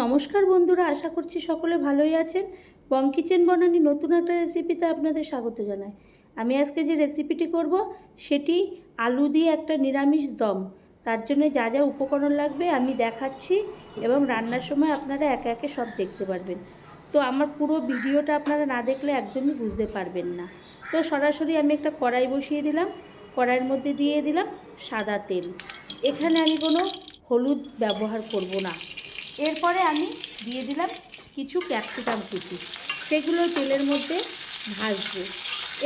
নমস্কার বন্ধুরা, আশা করছি সকলে ভালোই আছেন। বং কিচেন বনানি নতুন একটা রেসিপিতে আপনাদের স্বাগত জানাই। আমি আজকে যে রেসিপিটি করব, সেটি আলু দিয়ে একটা নিরামিষ দম। তার জন্য যা যা উপকরণ লাগবে আমি দেখাচ্ছি এবং রান্নার সময় আপনারা একে একে সব দেখতে পারবেন। তো আমার পুরো ভিডিওটা আপনারা না দেখলে একদমই বুঝতে পারবেন না। তো সরাসরি আমি একটা কড়াই বসিয়ে দিলাম। কড়াইয়ের মধ্যে দিয়ে দিলাম সাদা তেল। এখানে আমি কোনো হলুদ ব্যবহার করব না। এরপরে আমি দিয়ে দিলাম কিছু ক্যাপসিকাম কুচি। সেগুলো তেলের মধ্যে ভাজবো।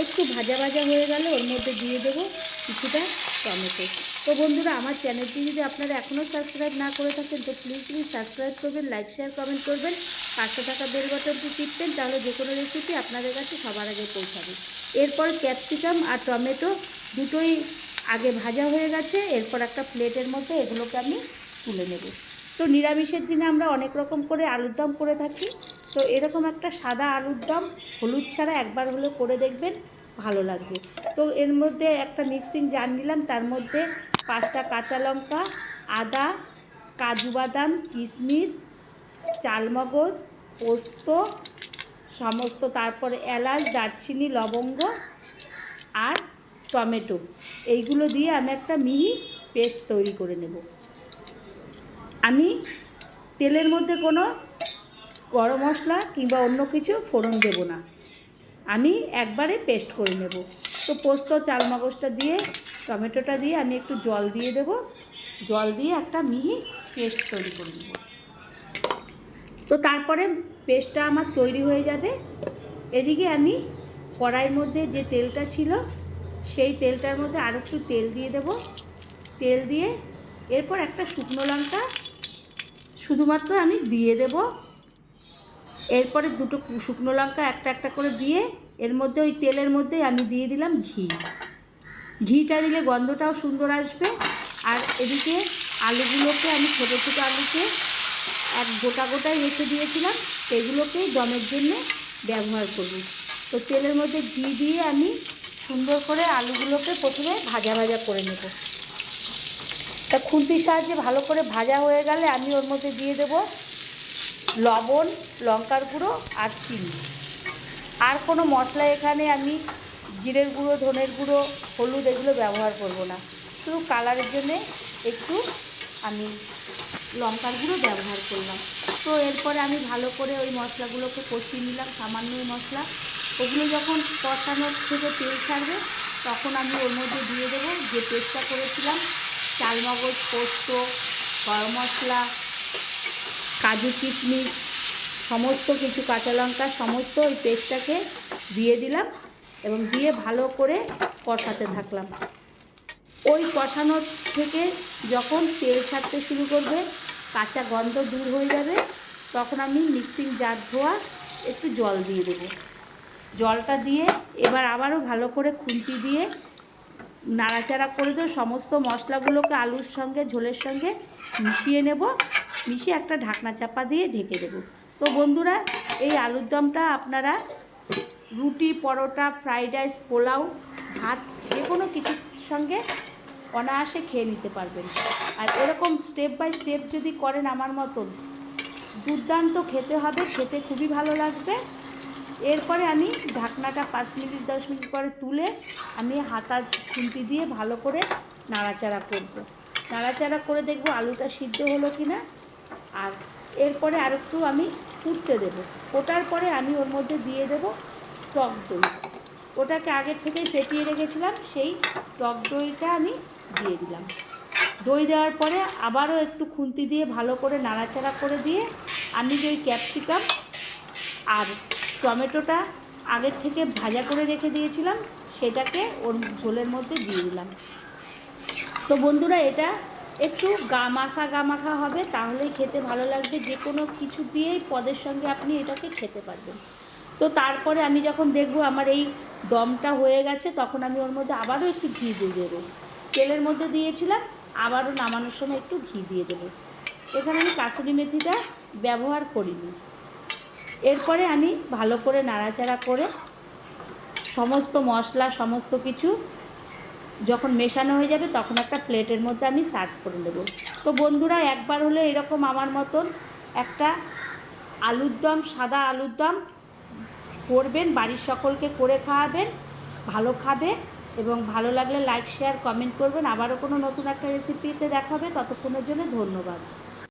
একটু ভাজা ভাজা হয়ে গেলে ওর মধ্যে দিয়ে দেবো কিছুটা টমেটো। তো বন্ধুরা, আমার চ্যানেলটি যদি আপনারা এখনও সাবস্ক্রাইব না করে থাকেন, তো প্লিজ প্লিজ সাবস্ক্রাইব করবেন লাইক শেয়ার কমেন্ট করবেন, পাশে থাকা বেল বাটনটি টিপবেন, তাহলে যে কোনো রেসিপি আপনাদের কাছে সবার আগে পৌঁছাবে। এরপর ক্যাপসিকাম আর টমেটো দুটোই আগে ভাজা হয়ে গেছে। এরপর একটা প্লেটের মধ্যে এগুলোকে আমি তুলে নেব। তো নিরামিষের দিনে আমরা অনেক রকম করে আলুর দম করে থাকি। তো এরকম একটা সাদা আলুর দম হলুদ ছাড়া একবার হলে করে দেখবেন ভালো লাগবে। তো এর মধ্যে একটা মিক্সিং জার নিলাম, তার মধ্যে পাঁচটা কাঁচা লঙ্কা, আদা, কাজু বাদাম, কিশমিশ, চালমগজ, পোস্ত, সমস্ত তারপরে এলাচ, দারচিনি, লবঙ্গ আর টমেটো। এইগুলো দিয়ে আমি একটা মিহি পেস্ট তৈরি করে নেব। আমি তেলের মধ্যে কোনো গরম মশলা কিংবা অন্য কিছু ফোড়ন দেব না। আমি একবারে পেস্ট করে নেব। তো পোস্ত, চালমগজটা দিয়ে, টমেটোটা দিয়ে আমি একটু জল দিয়ে দেব। জল দিয়ে একটা মিহি পেস্ট তৈরি করে নেব। তো তারপরে পেস্টটা আমার তৈরি হয়ে যাবে। এদিকে আমি কড়াইয়ের মধ্যে যে তেলটা ছিল, সেই তেলটার মধ্যে আরও একটু তেল দিয়ে দেব। তেল দিয়ে এরপর একটা শুকনো লঙ্কা শুধুমাত্র আমি দিয়ে দেব। এরপরে দুটো শুকনো লঙ্কা একটা একটা করে দিয়ে, এর মধ্যে ওই তেলের মধ্যেই আমি দিয়ে দিলাম ঘি। ঘিটা দিলে গন্ধটাও সুন্দর আসবে। আর এদিকে আলুগুলোকে আমি ছোটো ছোটো আলুকে এক গোটা গোটাই রেখে দিয়েছিলাম। সেগুলোকেই দমের জন্য ব্যবহার করব। তো তেলের মধ্যে ঘি দিয়ে আমি সুন্দর করে আলুগুলোকে প্রথমে ভাজা ভাজা করে নেব। তা খুন্তির সাহায্যে ভালো করে ভাজা হয়ে গেলে আমি ওর মধ্যে দিয়ে দেব লবণ, লঙ্কার গুঁড়ো আর চিনি। আর কোনো মশলা এখানে আমি জিরের গুঁড়ো, ধনের গুঁড়ো, হলুদ এগুলো ব্যবহার করব না। শুধু কালারের জন্যে একটু আমি লঙ্কার গুঁড়ো ব্যবহার করলাম। তো এরপরে আমি ভালো করে ওই মশলাগুলোকে কষিয়ে নিলাম, সামান্য মশলা। ওগুলো যখন কষানোর থেকে তেল ছাড়বে, তখন আমি ওর মধ্যে দিয়ে দেবো যে পেস্টটা করেছিলাম চালমগজ, পোস্ত, গরম মশলা, কাজু কিশমিশ, সমস্ত কিছু কাঁচা লঙ্কা, সমস্ত ওই পেস্টটাকে দিয়ে দিলাম এবং দিয়ে ভালো করে কষাতে থাকলাম। ওই কষানোর থেকে যখন তেল ছাড়তে শুরু করবে, কাঁচা গন্ধ দূর হয়ে যাবে, তখন আমি মিক্সিং জার ধোয়া একটু জল দিয়ে দেবো। জলটা দিয়ে এবার আবারও ভালো করে খুন্তি দিয়ে নাড়াচাড়া করে দেবো, সমস্ত মশলাগুলোকে আলুর সঙ্গে, ঝোলের সঙ্গে মিশিয়ে নেব, মিশিয়ে একটা ঢাকনা চাপা দিয়ে ঢেকে দেবো। তো বন্ধুরা, এই আলুর দমটা আপনারা রুটি, পরোটা, ফ্রাইড রাইস, পোলাও, ভাত যে কোনো কিছুর সঙ্গে অনায়াসে খেয়ে নিতে পারবেন। আর এরকম স্টেপ বাই স্টেপ যদি করেন আমার মতন, দুর্দান্ত খেতে হবে, খেতে খুবই ভালো লাগবে। এরপরে আমি ঢাকনাটা পাঁচ মিনিট, দশ মিনিট পরে তুলে আমি হাতা খুন্তি দিয়ে ভালো করে নাড়াচাড়া করব। নাড়াচাড়া করে দেখব আলুটা সিদ্ধ হলো কি না আর এরপরে আর একটু আমি ফুটতে দেবো। ফোটার পরে আমি ওর মধ্যে দিয়ে দেব টক দই। ওটাকে আগের থেকেই ফেটিয়ে রেখেছিলাম, সেই টক দইটা আমি দিয়ে দিলাম। দই দেওয়ার পরে আবারও একটু খুন্তি দিয়ে ভালো করে নাড়াচাড়া করে দিয়ে আমি যে ওই ক্যাপসিকাম আর টমেটোটা আগের থেকে ভাজা করে রেখে দিয়েছিলাম, সেটাকে ওর ঝোলের মধ্যে দিয়ে দিলাম। তো বন্ধুরা, এটা একটু গা মাখা গা মাখা হবে, তাহলেই খেতে ভালো লাগবে। যে কোনো কিছু দিয়েই পদের সঙ্গে আপনি এটাকে খেতে পারবেন। তো তারপরে আমি যখন দেখব আমার এই দমটা হয়ে গেছে, তখন আমি ওর মধ্যে আবারও একটু ঘি দিয়ে দেবো। তেলের মধ্যে দিয়েছিলাম, আবারও নামানোর সময় একটু ঘি দিয়ে দেবো। এখানে আমি কাসুরি মেথিটা ব্যবহার করিনি। এরপরে আমি ভালো করে নাড়াচাড়া করে সমস্ত মশলা, সমস্ত কিছু যখন মেশানো হয়ে যাবে তখন একটা প্লেটের মধ্যে আমি সার্ভ করে নেব। তো বন্ধুরা, একবার হলে এরকম আমার মতন একটা আলুর দম, সাদা আলুর দম করবেন, বাড়ির সকলকে করে খাওয়াবেন, ভালো খাবে এবং ভালো লাগলে লাইক শেয়ার কমেন্ট করবেন। আবারও কোনো নতুন একটা রেসিপিতে দেখাবে। ততক্ষণের জন্য ধন্যবাদ।